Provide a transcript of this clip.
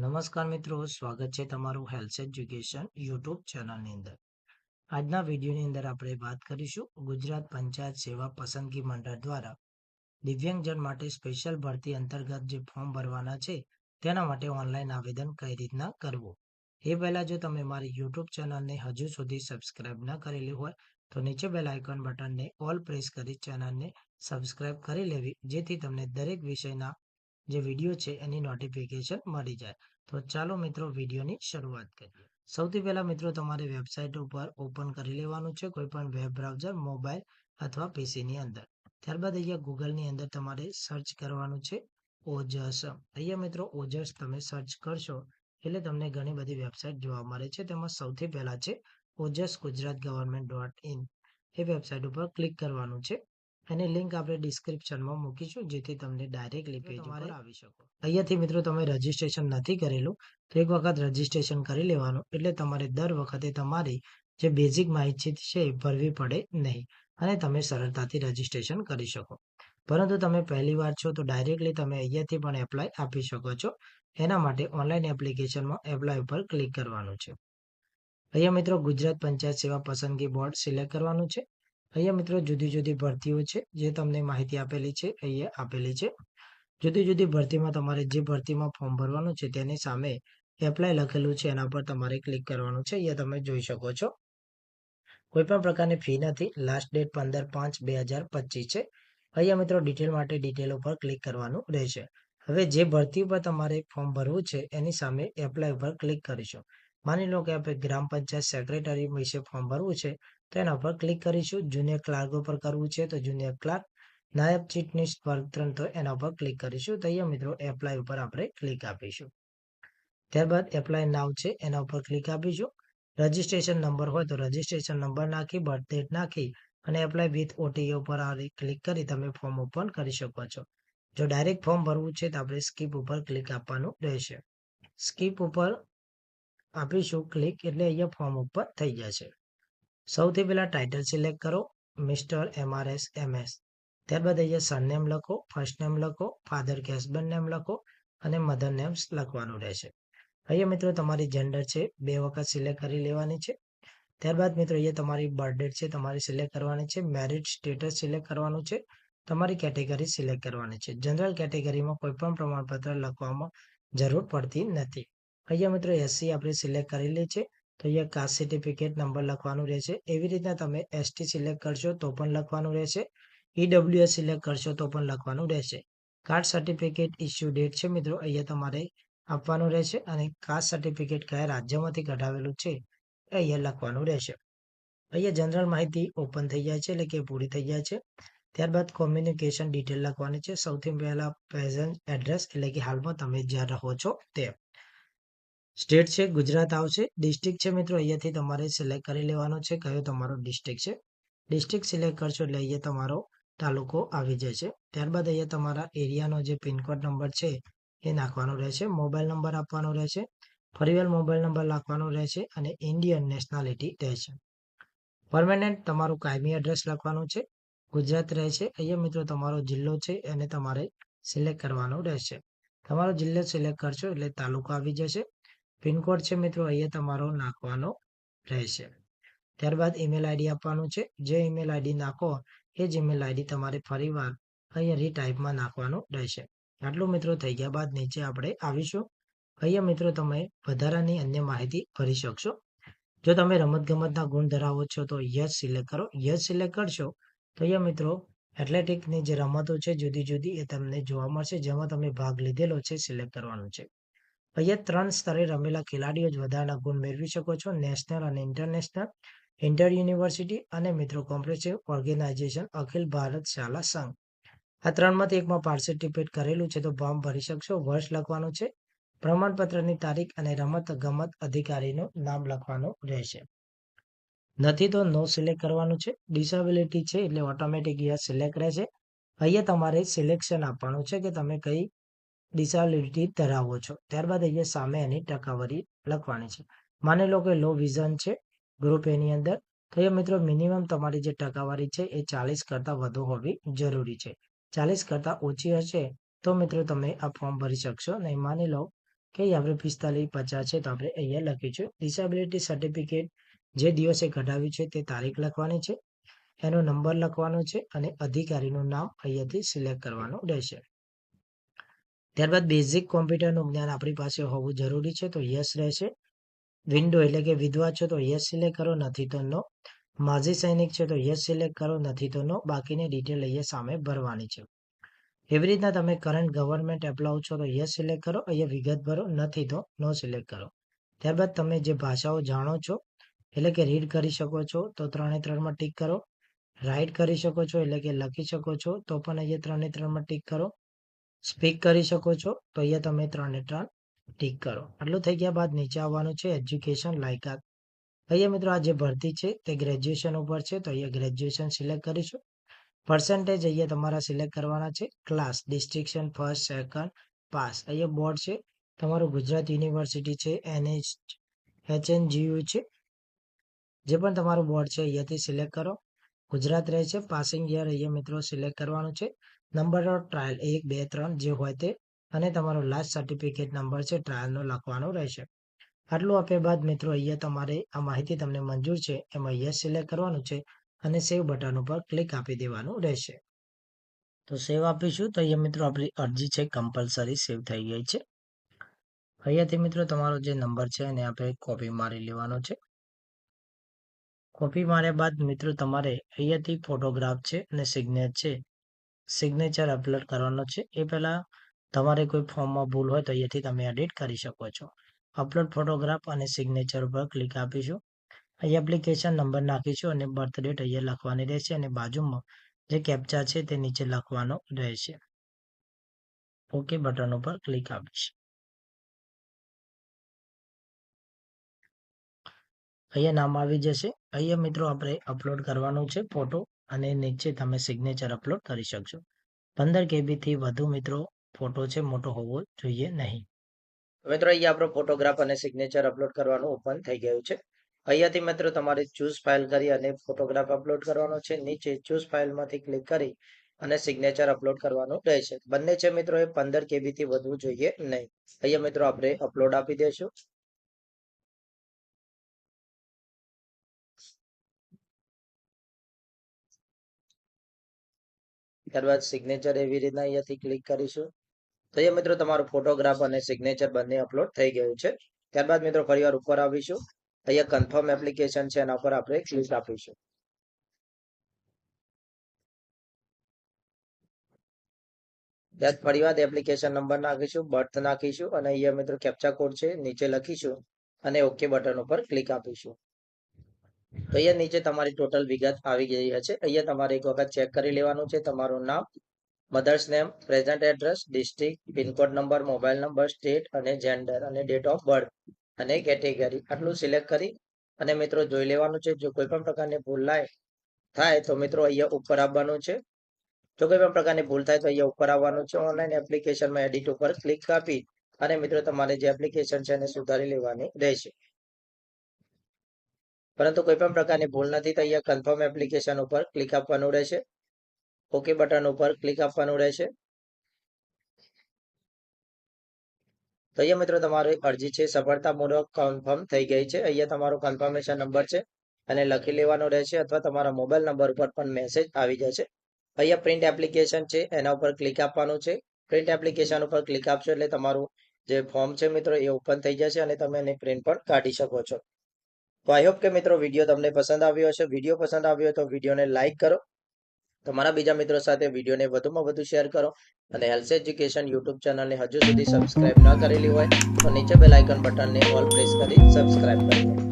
નમસ્કાર મિત્રો, સ્વાગત છે તમારું હેલ્થ એજ્યુકેશન યુટ્યુબ ચેનલની અંદર. આજના વિડીયોની અંદર આપણે વાત કરીશું ગુજરાત પંચાયત સેવા પસંદગી મંડળ દ્વારા દિવ્યાંગજન માટે સ્પેશિયલ ભરતી અંતર્ગત જે ફોર્મ ભરવાના છે, તેના માટે ઓનલાઈન આવેદન કઈ રીતના કરવું? એ પહેલા જો તમે મારી યુટ્યુબ ચેનલને હજુ સુધી સબસ્ક્રાઇબ ના કરેલી હોય, તો નીચે બેલ આઇકોન બટનને ઓલ પ્રેસ કરી ચેનલને સબસ્ક્રાઇબ કરી લેવી, જેથી તમને દરેક વિષયના જે વીડિયો છે, એની નોટિફિકેશન મળી જાય. તો ચાલો મિત્રો વિડીયોની શરૂઆત કરીએ. સૌથી પહેલા મિત્રો તમારે વેબસાઇટ ઉપર ઓપન કરી લેવાનું છે કોઈ પણ વેબ બ્રાઉઝર મોબાઈલ અથવા પીસીની અંદર. ત્યારબાદ અહીંયા ગૂગલની અંદર તમારે સર્ચ કરવાનું છે ઓજસ અહીંયા મિત્રો ઓજસ તમે સર્ચ કરશો, એટલે તમને ઘણી બધી વેબસાઇટ જોવા મળે છે. તેમાં સૌથી પહેલા છે Ojas Gujarat government dot in A website ઉપર ક્લિક કરવાનું છે. એની લિંક આપણે ડિસ્ક્રિપ્શનમાં મૂકીશું જેથી તમને ડાયરેક્ટલી પેજ ઉપર આવી શકો. અહીંયાથી મિત્રો તમે રજીસ્ટ્રેશન નથી કરેલું તો એક વખત રજીસ્ટ્રેશન કરી લેવાનું એટલે તમારે દર વખતે તમારી જે બેઝિક માહિતી છે એ ભરવી પડે નહીં અને તમે સરળતાથી રજીસ્ટ્રેશન કરી શકો. પરંતુ તમે પહેલી વાર છો તો ડાયરેક્ટલી તમે અહીંયાથી પણ એપ્લાય આપી શકો છો. એના માટે ઓનલાઈન એપ્લિકેશનમાં એપ્લાય ઉપર ક્લિક કરવાનું છે. અહીંયા મિત્રો ગુજરાત પંચાયત સેવા પસંદગી બોર્ડ સિલેક્ટ કરવાનું છે. અહીંયા મિત્રો જુદી જુદી ભરતીઓ છે, જે તમને માહિતી આપેલી છે, અહીંયા આપેલી છે. જુદી જુદી ભરતીમાં તમારે જે ભરતીમાં ફોર્મ ભરવાનું છે, તેની સામે એપ્લાય લખેલું છે, એના પર તમારે ક્લિક કરવાનું છે, અહીંયા તમે જોઈ શકો છો. કોઈ પણ પ્રકારની ફી નથી લાસ્ટ ડેટ પંદર પાંચ બે હજાર પચીસ છે. અહીંયા મિત્રો ડિટેલ માટે ડિટેલ ઉપર ક્લિક કરવાનું રહેશે. હવે જે ભરતી ઉપર તમારે ફોર્મ ભરવું છે, એની સામે એપ્લાય ઉપર ક્લિક કરીશું. માની લો કે આપણે ગ્રામ પંચાયત સેક્રેટરી વિશે ફોર્મ ભરવું છે તો એના પર ક્લિક કરીશું. જુનિયર ક્લાર્ક ઉપર કરવું છે તો જુનિયર ક્લાર્ક નાયબ ચીટની વર્તન તો એના પર ક્લિક કરીશું. તો અહીંયા મિત્રો એપ્લાય ઉપર આપણે ક્લિક આપીશું. ત્યારબાદ એપ્લાય નાવ છે. એના ઉપર ક્લિક આપીશું. રજીસ્ટ્રેશન નંબર હોય તો રજીસ્ટ્રેશન નંબર નાખી બર્થ ડેટ નાખી અને એપ્લાય વિથ ઓટીએ ઉપર ક્લિક કરી તમે ફોર્મ ઓપન કરી શકો છો. જો ડાયરેક્ટ ફોર્મ ભરવું છે તો આપણે સ્કીપ ઉપર ક્લિક આપવાનું રહેશે. સ્કીપ ઉપર આપીશું ક્લિક એટલે અહીંયા ફોર્મ ઉપર થઈ જશે. સૌથી પહેલા ટાઇટલ સિલેક્ટ કરો mister M R S M S ત્યારબાદ અહીંયા સરનેમ લખો ફર્સ્ટ નેમ લખો ફાધર કે હસબન્ડ નેમ લખો અને મધર નેમ્સ લખવાનું રહેશે. અહીંયા મિત્રો તમારી જેન્ડર છે, બે વખત સિલેક્ટ કરી લેવાની છે. ત્યારબાદ મિત્રો અહીંયા તમારી બર્થડેટ છે, તમારી સિલેક્ટ કરવાની છે. મેરિટ સ્ટેટસ સિલેક્ટ કરવાનું છે. તમારી કેટેગરી સિલેક્ટ કરવાની છે. જનરલ કેટેગરીમાં કોઈ પણ પ્રમાણપત્ર લખવામાં જરૂર પડતી નથી. અહીંયા મિત્રો એસસી આપણે સિલેક્ટ કરેલી છે. તો અહીંયા કાસ્ટ સર્ટિફિકેટ નંબર લખવાનું રહેશે. એવી રીતના તમે એસટી સિલેક્ટ કરશો તો પણ લખવાનું રહેશે. ઈડબ્લ્યુએસ સિલેક્ટ કરશો તો પણ લખવાનું રહેશે. કાસ્ટ સર્ટિફિકેટ ઇસ્યુ ડેટ છે મિત્રો, અહીંયા તમારે આપવાનું રહેશે અને કાસ્ટ સર્ટિફિકેટ કયા રાજ્યમાંથી કઢાવેલું છે એ અહીંયા લખવાનું રહેશે. અહીંયા જનરલ માહિતી ઓપન થઈ જાય છે એટલે કે પૂરી થઈ જાય છે. ત્યારબાદ કોમ્યુનિકેશન ડિટેલ લખવાની છે. સૌથી પહેલા પ્રેઝન્ટ એડ્રેસ એટલે કે હાલમાં તમે જ્યાં રહો છો તે. સ્ટેટ છે, ગુજરાત આવશે ડિસ્ટ્રિક્ટ છે મિત્રો, અહીંયાથી તમારે સિલેક્ટ કરી લેવાનો છે. કયો તમારો ડિસ્ટ્રિક્ટ છે? ડિસ્ટ્રિક્ટ સિલેક્ટ કરશો એટલે અહીંયા તમારો તાલુકો આવી જશે. ત્યારબાદ અહીંયા તમારા એરિયાનો જે પિનકોડ નંબર છે, એ નાખવાનો રહેશે. મોબાઈલ નંબર આપવાનો રહેશે. ફરીવાર મોબાઈલ નંબર લખવાનો રહેશે અને ઇન્ડિયન નેશનાલિટી રહેશે. પરમેનન્ટ તમારું કાયમી એડ્રેસ લખવાનું છે. ગુજરાત રહેશે અહીંયા મિત્રો તમારો જિલ્લો છે, એને તમારે સિલેક્ટ કરવાનો રહેશે. તમારો જિલ્લો સિલેક્ટ કરશો એટલે તાલુકો આવી જશે. પિનકોડ છે મિત્રો, અહીંયા તમારો નાખવાનો રહેશે. ત્યારબાદ ઈમેલ આઈડી આપવાનું છે. જે ઈમેલ આઈડી નાખો, એ જ ઈમેલ આઈડી તમારે ફરીવાર અહીંયા રીટાઈપમાં નાખવાનું રહેશે. આટલું મિત્રો થઈ ગયા બાદ નીચે આપણે આવીશું. અહીંયા મિત્રો તમે વધારાની અન્ય માહિતી ભરી શકશો. જો તમે રમતગમતના ગુણ ધરાવો છો, તો યસ સિલેક્ટ કરો. યસ સિલેક્ટ કરશો, તો અહીંયા મિત્રો એથ્લેટિકની જે રમતો છે જુદી જુદી એ તમને જોવા મળશે, જેમાં તમે ભાગ લીધેલો છે સિલેક્ટ કરવાનું છે. અહીંયા ત્રણ સ્તરે રમેલા ખેલાડીઓ જ વધારાના ગુણ મેળવી શકો છો. નેશનલ અને ઇન્ટરનેશનલ, ઇન્ટર યુનિવર્સિટી અને મિત્રો કોમ્પ્રેસિવ ઓર્ગેનાઇઝેશન, અખિલ ભારત શાળા સંઘ. આ ત્રણમાંથી એકમાં પાર્ટિસિપેટ કરેલું છે તો ફોર્મ ભરી શકશો. વર્ષ લખવાનું છે. પ્રમાણપત્રની તારીખ અને રમત ગમત અધિકારીનું નામ લખવાનું રહેશે. નથી તો નો સિલેક્ટ કરવાનું છે. ડિસેબિલિટી છે એટલે ઓટોમેટિક યસ સિલેક્ટ રહેશે. અહીંયા તમારે સિલેક્શન આપવાનું છે કે તમે કઈ ડિસેબિલિટી ધરાવો છો. ત્યારબાદ અહીંયા સામે એની ટકાવારી લખવાની છે. માની લો કે લો વિઝન છે ગ્રુપ એની અંદર. તો એ મિત્રો મિનિમમ તમારી જે ટકાવારી છે એ ચાલીસ કરતાં વધુ હોવી જરૂરી છે. ચાલીસ કરતાં ઓછી હશે તો મિત્રો તમે આ ફોર્મ ભરી શકશો. નહીં માની લો કે આપણે પિસ્તાલીસ, પચાસ છે તો આપણે અહીંયા લખીશું ડિસેબિલિટી સર્ટિફિકેટ જે દિવસે કઢાવ્યું છે તે તારીખ લખવાની છે. એનો નંબર લખવાનો છે અને અધિકારીનું નામ અહીંયાથી સિલેક્ટ કરવાનું રહેશે. ત્યારબાદ બેઝિક કોમ્પ્યુટરનું જ્ઞાન આપણી પાસે હોવું જરૂરી છે, તો યસ રહેશે. વિન્ડો એટલે કે વિધવા છો, તો યસ સિલેક્ટ કરો, નથી તો નો માજી સૈનિક છે, તો યસ સિલેક્ટ કરો, નથી તો નો બાકીની ડિટેલ અહીંયા સામે ભરવાની છે. એવી રીતના તમે કરંટ ગવર્મેન્ટ એપ્લાય છો, તો યસ સિલેક્ટ કરો. અહીંયા વિગત ભરો, નથી તો નો સિલેક્ટ કરો. ત્યારબાદ તમે જે ભાષાઓ જાણો છો, એટલે કે રીડ કરી શકો છો, તો ત્રણે ત્રણમાં ટીક કરો. રાઇટ કરી શકો છો, એટલે કે લખી શકો છો, તો પણ અહીંયા ત્રણે ત્રણમાં ટીક કરો. સ્પીક કરી શકો છો. તો અહીંયા તમે ત્રણે ત્રણ ટીક કરો. આટલું થઈ ગયા બાદ નીચે આવવાનું છે એજ્યુકેશન લાયકાત. અહીંયા મિત્રો આ જે ભરતી છે તે ગ્રેજ્યુએશન ઉપર છે. તો અહીંયા ગ્રેજ્યુએશન સિલેક્ટ કરીશું. પર્સન્ટેજ અહીંયા તમારા સિલેક્ટ કરવાના છે. Class, distinction, first, second, pass. અહીંયા બોર્ડ છે. તમારું ગુજરાત યુનિવર્સિટી છે. N H, H N G U છે. જે પણ તમારું બોર્ડ છે અહીંયાથી સિલેક્ટ કરો. ગુજરાત રહે છે પાસિંગ યર અહીંયા મિત્રો સિલેક્ટ કરવાનું છે. નંબર ઓફ ટ્રાયલ એક, બે, ત્રણ જે હોય તે. અને તમારો લાસ્ટ સર્ટિફિકેટ નંબર છે ટ્રાયલનો લખવાનો રહેશે. આટલું આપ્યા બાદ મિત્રો અહીંયા તમારે આ માહિતી તમને મંજૂર છે, એમાં યસ સિલેક્ટ કરવાનું છે અને સેવ બટન ઉપર ક્લિક આપી દેવાનું રહેશે. તો સેવ આપીશું, તો અહીંયા મિત્રો આપણી અરજી છે કમ્પલસરી સેવ થઈ ગઈ છે. અહીંયાથી મિત્રો તમારો જે નંબર છે એને આપણે કોપી મારી લેવાનો છે. કોપી માર્યા બાદ મિત્રો તમારે અહીંયાથી ફોટોગ્રાફ છે અને સિગ્નેચર છે. સિગ્નેચર અપલોડ કરવાનો છે. એ પહેલાં તમારે કોઈ ફોર્મમાં ભૂલ હોય તો અહીંયાથી તમે એડિટ કરી શકો છો. અપલોડ ફોટોગ્રાફ અને સિગ્નેચર ઉપર ક્લિક આપીશું. અહીં એપ્લિકેશન નંબર નાખીશું અને બર્થ ડેટ અહીંયા લખવાની રહેશે અને બાજુમાં જે કેપ્ચા છે તે નીચે લખવાનો રહેશે. ઓકે બટન ઉપર ક્લિક આપીશ. અહીંયા નામ આવી જશે. અહીંયા મિત્રો આપણે અપલોડ કરવાનું છે ફોટો અને નીચે તમે સિગ્નેચર અપલોડ કરી શકશો. પંદર કેબીથી વધુ મિત્રો ફોટો છે મોટો હોવો જોઈએ નહીં. મિત્રો અહીંયા આપણો ફોટોગ્રાફ અને સિગ્નેચર અપલોડ કરવાનું ઓપન થઈ ગયું છે. અહીંયાથી મિત્રો તમારે ચૂઝ ફાઇલ કરી અને ફોટોગ્રાફ અપલોડ કરવાનો છે. નીચે ચૂઝ ફાઇલમાંથી ક્લિક કરી અને સિગ્નેચર અપલોડ કરવાનું રહેશે. બંને છે મિત્રો એ પંદર કેબીથી વધવું જોઈએ નહીં. અહીંયા મિત્રો આપણે અપલોડ આપી દઈશું. ત્યારબાદ સિગ્નેચર એવી રીતના અહીંયાથી ક્લિક કરીશું. તો એ મિત્રો તમારો ફોટોગ્રાફ અને સિગ્નેચર બંને અપલોડ થઈ ગયું છે. ત્યારબાદ મિત્રો ફરીવાર ઉપર આવીશું. અહીંયા કન્ફર્મ એપ્લિકેશન છે, એના પર આપણે ક્લિક આપીશું. ત્યાર ફરીવાર એપ્લિકેશન નંબર નાખીશું બર્થ નાખીશું અને અહીંયા મિત્રો કેપ્ચા કોડ છે, નીચે લખીશું અને ઓકે બટન ઉપર ક્લિક આપીશું. તો અહીંયા નીચે તમારી ટોટલ વિગત આવી ગઈ હશે. અહીંયા તમારે એક વખત ચેક કરી લેવાનું છે. તમારું નામ mother's name present address district pin code number mobile number state અને જેન્ડર અને ડેટ ઓફ બર્થ અને કેટેગરી આટલું સિલેક્ટ કરી અને મિત્રો જોઈ લેવાનું છે. જો કોઈ પણ પ્રકારની ભૂલ થાય તો મિત્રો અહીંયા ઉપર આવવાનું છે. જો કોઈ પણ પ્રકારની ભૂલ થાય તો અહીંયા ઉપર આવવાનું છે. ઓનલાઈન એપ્લિકેશનમાં એડિટ ઉપર ક્લિક આપી અને મિત્રો તમારે જે એપ્લિકેશન છે એને સુધારી લેવાની રહેશે. પરંતુ કોઈ પણ પ્રકારની ભૂલ નથી તો અહીંયા કન્ફર્મ એપ્લિકેશન ઉપર ક્લિક આપવાનું રહેશે. ઓકે બટન ઉપર ક્લિક આપવાનું રહેશે. તો અહીંયા મિત્રો તમારી અરજી છે, સફળતાપૂર્વક કન્ફર્મ થઈ ગઈ છે. અહીંયા તમારો કન્ફર્મેશન નંબર છે અને લખી લેવાનો રહેશે અથવા તમારા મોબાઈલ નંબર ઉપર પણ મેસેજ આવી જશે. અહીંયા પ્રિન્ટ એપ્લિકેશન છે, એના ઉપર ક્લિક આપવાનું છે. પ્રિન્ટ એપ્લિકેશન ઉપર ક્લિક આપશો એટલે તમારું જે ફોર્મ છે મિત્રો એ ઓપન થઈ જશે અને તમે એને પ્રિન્ટ પણ કાઢી શકો છો. તો આઈ હોપ કે મિત્રો વીડિયો તમને પસંદ આવ્યો હશે. વીડિયો પસંદ આવ્યો તો વિડીયોને લાઇક કરો. તમારા બીજા મિત્રો સાથે વિડીયોને વધુમાં વધુ શેર કરો. અને હેલ્થ એજ્યુકેશન યુટ્યુબ ચેનલને હજુ સુધી સબસ્ક્રાઇબ ન કરેલી હોય તો નીચે બેલ આઇકન બટનને ઓલ પ્રેસ કરી સબસ્ક્રાઇબ કરી